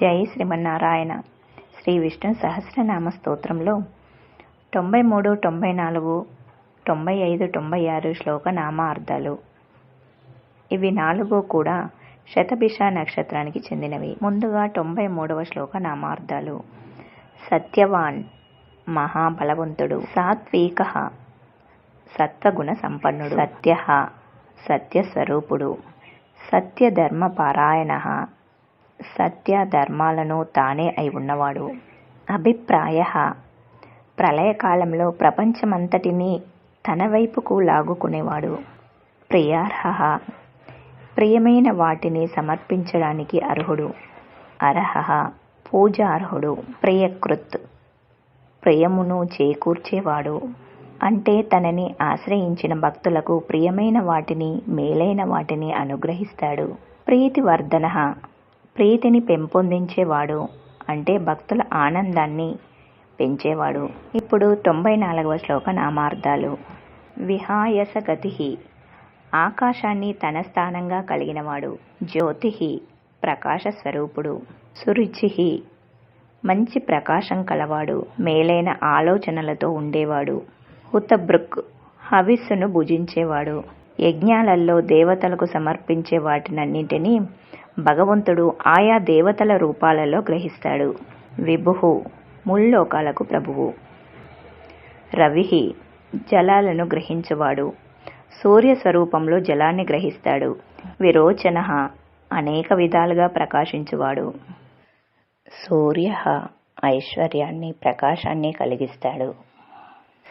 జై శ్రీమన్నారాయణ. శ్రీ విష్ణు సహస్రనామ స్తోత్రంలో తొంభై మూడు తొంభై నాలుగు తొంభై ఐదు తొంభై ఆరు శ్లోక నామార్థాలు. ఇవి నాలుగు కూడా శతభిష నక్షత్రానికి చెందినవి. ముందుగా తొంభై మూడవ శ్లోక నామార్థాలు. సత్యవాన్ మహాబలవంతుడు. సాత్విక సత్వగుణ సంపన్నుడు. సత్య సత్యస్వరూపుడు. సత్యధర్మపారాయణ సత్య ధర్మాలను తానే అయి ఉన్నవాడు. అభిప్రాయ. ప్రళయకాలంలో ప్రపంచమంతటినీ తన వైపుకు లాగుకునేవాడు. ప్రియార్హ. ప్రియమైన వాటిని సమర్పించడానికి అర్హుడు. అర్హ. పూజార్హుడు. ప్రియకృత్. ప్రియమును చేకూర్చేవాడు. అంటే తనని ఆశ్రయించిన భక్తులకు ప్రియమైన వాటిని మేలైన వాటిని అనుగ్రహిస్తాడు. ప్రీతివర్ధన. ప్రీతిని పెంపొందించేవాడు అంటే భక్తుల ఆనందాన్ని పెంచేవాడు. ఇప్పుడు తొంభై నాలుగవ శ్లోక నామార్థాలు. విహాయస గతి. ఆకాశాన్ని తన స్థానంగా కలిగినవాడు. జ్యోతి. ప్రకాశ స్వరూపుడు. సురుచి మంచి ప్రకాశం కలవాడు. మేలైన ఆలోచనలతో ఉండేవాడు. హుతభృక్ హవిస్సును భుజించేవాడు. యజ్ఞాలలో దేవతలకు సమర్పించే వాటినన్నింటినీ భగవంతుడు ఆయా దేవతల రూపాలలో గ్రహిస్తాడు. విభు ముల్లోకాలకు ప్రభువు. రవి జలాలను గ్రహించువాడు. సూర్య స్వరూపంలో జలాన్ని గ్రహిస్తాడు. విరోచన అనేక విధాలుగా ప్రకాశించువాడు. సూర్య ఐశ్వర్యాన్ని ప్రకాశాన్ని కలిగిస్తాడు.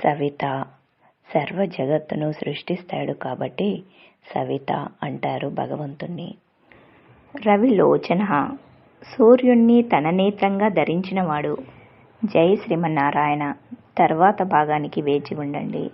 సవిత సర్వ జగత్తును సృష్టిస్తాడు కాబట్టి సవిత అంటారు భగవంతుణ్ణి. రవిలోచన. సూర్యుణ్ణి తన నేత్రంగా ధరించినవాడు. జై శ్రీమన్నారాయణ. తర్వాత భాగానికి వేచి ఉండండి.